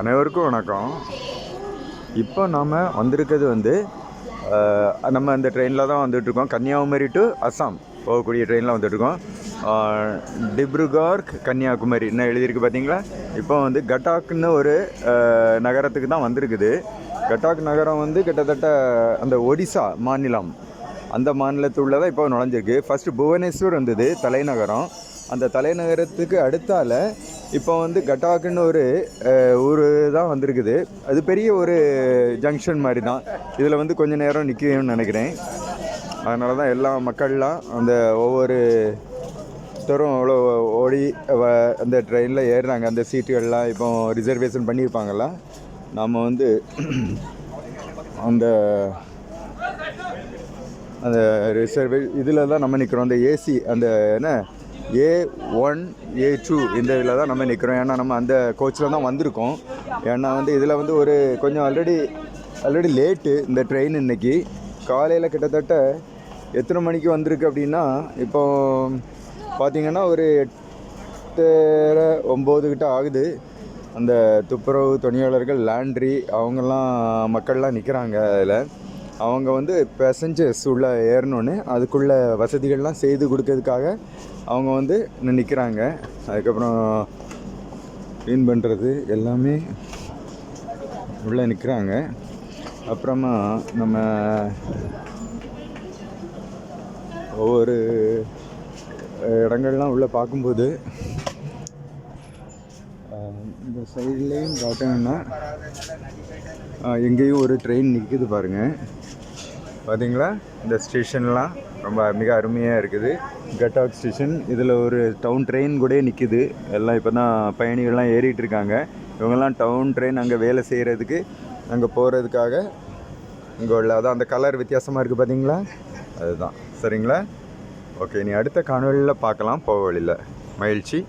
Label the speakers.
Speaker 1: அனைவருக்கும் வணக்கம். இப்போ நாம் வந்திருக்கிறது வந்து நம்ம அந்த ட்ரெயினில் தான் வந்துட்டுருக்கோம் கன்னியாகுமரி டு அஸ்ஸாம் போகக்கூடிய ட்ரெயினில் வந்துட்டுருக்கோம் டிப்ருகார்க் கன்னியாகுமரி. என்ன எழுதியிருக்கு பார்த்தீங்களா? இப்போ வந்து கட்டாக்னு ஒரு நகரத்துக்கு தான் வந்திருக்குது. கட்டாக் நகரம் வந்து கிட்டத்தட்ட அந்த ஒடிசா மாநிலம் அந்த மாநிலத்துள்ள தான் இப்போ நுழைஞ்சிருக்கு. ஃபஸ்ட்டு புவனேஸ்வர் இருந்தது தலைநகரம். அந்த தலைநகரத்துக்கு அடுத்தால இப்போ வந்து கட்டாக்குன்னு ஒரு ஊர் தான் வந்திருக்குது. அது பெரிய ஒரு ஜங்ஷன் மாதிரி தான். இதில் வந்து கொஞ்ச நேரம் நிற்கணும்னு நினைக்கிறேன். அதனால தான் எல்லா மக்கள்லாம் அந்த ஒவ்வொரு தரும் அவ்வளோ ஓடி வ- அந்த ட்ரெயினில் ஏறுறாங்க. அந்த சீட்டுகள்லாம் இப்போ ரிசர்வேஷன் பண்ணியிருப்பாங்கள்ல நாம் வந்து அந்த அந்த ரிசர்வே இதில் தான் நம்ம நிற்கிறோம் அந்த ஏசி அந்த என்ன? ஏ ஒன் ஏ டூ இந்த இதில் தான் நம்ம நிற்கிறோம் ஏன்னா நம்ம அந்த கோச்சில் தான் வந்திருக்கோம். ஏன்னா வந்து இதில் வந்து ஒரு கொஞ்சம் ஆல்ரெடி ஆல்ரெடி லேட்டு இந்த ட்ரெயின் இன்றைக்கி காலையில் கிட்டத்தட்ட எத்தனை மணிக்கு வந்திருக்கு அப்படின்னா இப்போ பார்த்தீங்கன்னா ஒரு எட்டரை ஒம்பது கிட்ட ஆகுது. அந்த துப்புரவு துணியாளர்கள் லாண்ட்ரி அவங்கெல்லாம் மக்கள்லாம் நிற்கிறாங்க அதில். அவங்க வந்து பேசஞ்சர்ஸ் உள்ள ஏறணுன்னு அதுக்குள்ள வசதிகள்லாம் செய்து கொடுக்கறதுக்காக அவங்க வந்து நிற்கிறாங்க அதுக்கப்புறம் க்ளீன் பண்ணுறது எல்லாமே உள்ளே நிற்கிறாங்க அப்புறமா நம்ம ஒவ்வொரு இடங்கள்லாம் உள்ளே பார்க்கும்போது இந்த சைட்லேயும் பார்த்தீங்கன்னா எங்கேயும் ஒரு ட்ரெயின் நிற்குது பாருங்கள் பார்த்தீங்களா இந்த ஸ்டேஷன்லாம் ரொம்ப மிக அருமையாக இருக்குது. கட்டாக் ஸ்டேஷன் இதில் ஒரு டவுன் ட்ரெயின் கூட நிற்குது எல்லாம் இப்போ தான் பயணிகள்லாம் ஏறிட்டு இருக்காங்க. இவங்கெல்லாம் டவுன் ட்ரெயின் அங்கே வேலை செய்கிறதுக்கு அங்கே போகிறதுக்காக இங்கே உள்ள அதான் அந்த கலர் வித்தியாசமாக இருக்குது பார்த்தீங்களா அதுதான். சரிங்களா? ஓகே நீ அடுத்த காணொலியில் பார்க்கலாம். போக வழியில். மகிழ்ச்சி.